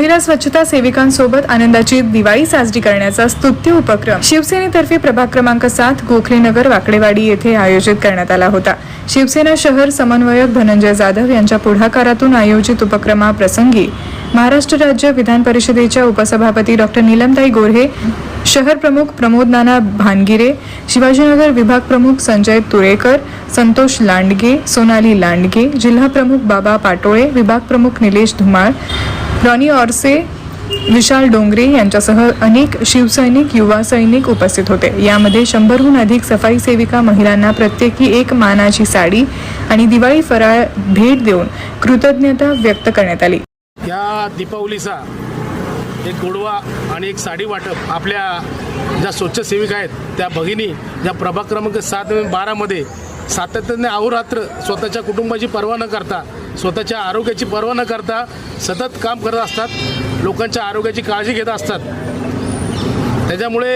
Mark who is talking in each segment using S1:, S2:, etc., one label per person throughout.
S1: महिला स्वच्छता सेविकांसोबत आनंदाची दिवाळी साजरी करण्याचा स्तुत्य उपक्रम शिवसेनेतर्फे प्रभाग क्रमांक सात गोखलेनगर वाकडेवाडी येथे आयोजित करण्यात आला होता. शिवसेना शहर समन्वयक धनंजय जाधव यांच्या पुढाकारातून आयोजित उपक्रमाप्रसंगी महाराष्ट्र राज्य विधान परिषदेच्या उपसभापती डॉक्टर नीलमताई गोऱ्हे शहर प्रमुख प्रमोद नाना भानगिरे शिवाजीनगर विभाग प्रमुख संजय तुरेकर संतोष लांडगे सोनाली लांडगे जिल्हा प्रमुख बाबा पाटोळे विभाग प्रमुख निलेश धुमाळ रॉनी ऑर्से विशाल डोंगरे यांच्यासह अनेक शिवसैनिक युवा सैनिक उपस्थित होते. यामध्ये शंभरहून अधिक सफाई सेविका महिलांना प्रत्येकी एक मानाची साडी आणि दिवाळी फराळ भेट देऊन कृतज्ञता व्यक्त करण्यात आली.
S2: या दीपावलीचा एक गोडवा आणि एक साडी वाटप आपल्या ज्या स्वच्छ सेविका आहेत त्या भगिनी ज्या प्रभाग क्रमांक सात बारामध्ये सातत्याने अहोरात्र स्वतःच्या कुटुंबाची पर्वा न करता स्वतःच्या आरोग्याची पर्वा न करता सतत काम करत असतात लोकांच्या आरोग्याची काळजी घेत असतात. त्याच्यामुळे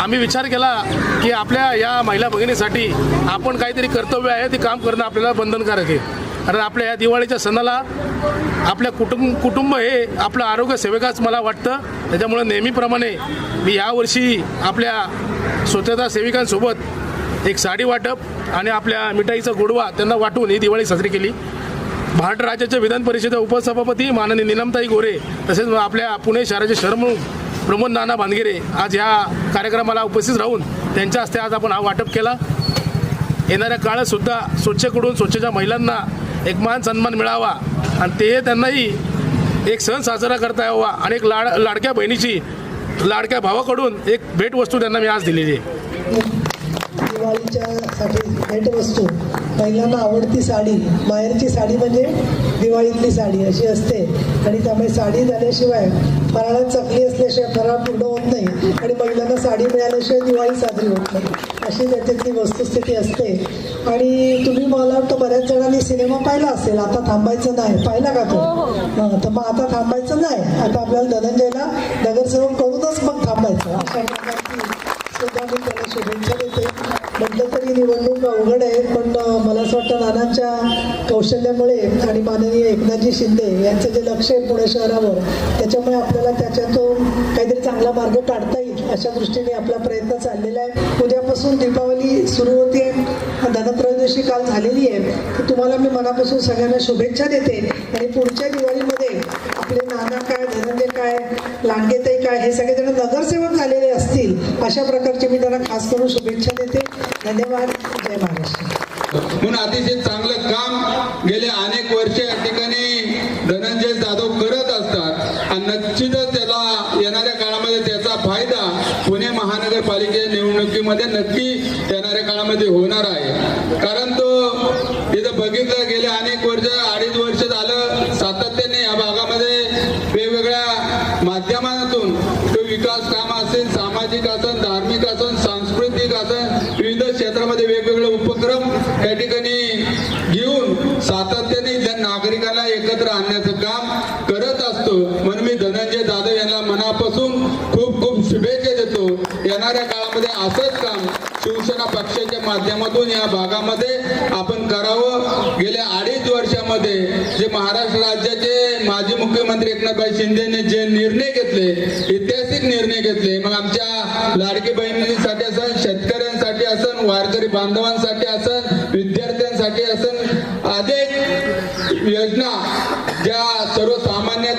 S2: आम्ही विचार केला की आपल्या या महिला भगिनीसाठी आपण काहीतरी कर्तव्य आहे ते काम करणं आपल्याला बंधनकारक आहे. कारण आपल्या या दिवाळीच्या सणाला आपल्या कुटुंब कुटुंब हे आपलं आरोग्य सेविकाच मला वाटतं. त्याच्यामुळे नेहमीप्रमाणे मी यावर्षी आपल्या स्वच्छता सेविकांसोबत एक साडी वाटप आणि आपल्या मिठाईचा गोडवा त्यांना वाटून ही दिवाळी साजरी केली. महाराष्ट्र राज्याच्या विधान परिषदेच्या उपसभापती माननीय निलमताई गोरे तसेच आपल्या पुणे शहराचे शहरप्रमुख प्रमोद नाना भानगिरे आज ह्या कार्यक्रमाला उपस्थित राहून त्यांच्या हस्ते आज आपण हा वाटप केला. येणाऱ्या काळातसुद्धा स्वच्छकडून स्वच्छच्या महिलांना एक मान सन्मान मिळावा आणि ते त्यांनाही एक सण साजरा करता यावा आणि एक लाड लाडक्या बहिणीची लाडक्या भावाकडून एक भेटवस्तू त्यांना मी आज दिलेली आहे.
S3: दिवाळीच्या साठी भेटवस्तू महिलांना आवडती साडी माहेरची साडी म्हणजे दिवाळीतली साडी अशी असते. आणि त्यामुळे साडी झाल्याशिवाय फराळात चकली असल्याशिवाय फराळ पूर्ण होत नाही. आणि महिलांना साडी मिळाल्याशिवाय दिवाळी साजरी होत नाही. अशी त्याच्यातली वस्तुस्थिती असते. आणि तुम्ही मला वाटतं बऱ्याच जणांनी सिनेमा पाहिला असेल. आता थांबायचं नाही. पाहिला का तो? हां, तर मग आता थांबायचं नाही. आता आपल्याला धनंजयला नगरसेवक करूनच मग थांबायचं. अशा प्रकारची सुद्धा मी त्याला शुभेच्छा देते. म्हटलं तरी निवडणूक अवघड आहे पण मला असं वाटतं नानांच्या कौशल्यामुळे आणि माननीय एकनाथजी शिंदे यांचं जे लक्ष आहे पुणे शहरावर त्याच्यामुळे आपल्याला त्याच्यातून काहीतरी चांगला मार्ग काढता येईल अशा दृष्टीने आपला प्रयत्न चाललेला आहे. उद्यापासून दीपावली सुरू होते. धनत्रयोदशी काल झालेली आहे. तर तुम्हाला मी मनापासून सगळ्यांना शुभेच्छा देते. आणि पुढच्या दिवाळीमध्ये आपले नाना काय धनंजय काय लांडगेताई काय हे सगळेजण नगरसेवक झालेले असतील अशा प्रकारचे मी त्यांना खास करून शुभेच्छा देते. धन्यवाद. जय महाराष्ट्र.
S4: म्हणून अतिशय चांगलं काम गेले अनेक वर्ष या ठिकाणी धनंजय जाधव करत असतात. आणि नक्कीच त्याला येणाऱ्या काळामध्ये त्याचा फायदा पुणे महानगरपालिकेच्या निवडणुकीमध्ये नक्की येणाऱ्या काळामध्ये होणार आहे. कारण तो इथं बघितलं गेले अनेक वर्ष अडीच वर्ष झालं सातत्याने या भागामध्ये वेगवेगळ्या माध्यमातून तो विकास काम असेल सामाजिक असेल धार्मिक असेल सांस्कृतिक असेल विविध क्षेत्रामध्ये वेगवेगळे उपक्रम त्या ठिकाणी घेऊन सातत्याने नागरिकाला एकत्र आणण्याचं काम करत असतो. म्हणून मी धनंजय जाधव यांना मनापासून खूप खूप शुभेच्छा देतो. येणाऱ्या काळामध्ये असंच काम शिवसेना पक्षाच्या माध्यमातून या भागामध्ये आपण करावं. गेल्या अडीच वर्षामध्ये जे महाराष्ट्र राज्याचे माजी मुख्यमंत्री एकनाथभाई शिंदेने जे निर्णय घेतले ऐतिहासिक निर्णय घेतले मग आमच्या लाडकी बहिणींसाठी असं शेतकऱ्यांसाठी असं वारकरी बांधवांसाठी करण्यासाठी असं अनेक योजना ज्या सर्वसामान्य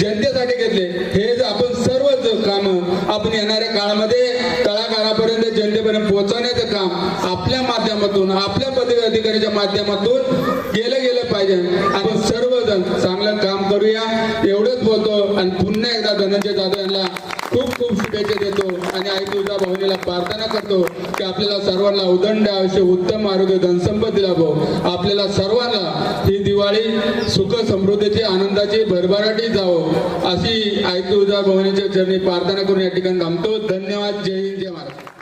S4: जनतेसाठी घेतले हे जर आपण सर्वच काम आपण येणाऱ्या काळामध्ये तळागाळापर्यंत जनतेपर्यंत पोहोचवण्याचं काम आपल्या माध्यमातून आपल्या पदवी अधिकाऱ्याच्या माध्यमातून केलं गेलं पाहिजे. आपण सर्वजण चांगलं काम करूया. एवढंच बोलतो आणि पुन्हा एकदा धनंजय जाधव यांना खूप खूप शुभेच्छा देतो आणि आई तुझ्या भावनेला प्रार्थना करतो. की आपल्याला सर्वांना उदंड आयुष्य उत्तम आरोग्य धनसंपत्ती लाभो. आपल्याला सर्वांना ही दिवाळी सुख समृद्धीची आनंदाची भरभराटी जावो. अशी आई तुझ्या भवनीच्या चरणी प्रार्थना करून या ठिकाणी थांबतो. धन्यवाद. जय हिंद जय महाराज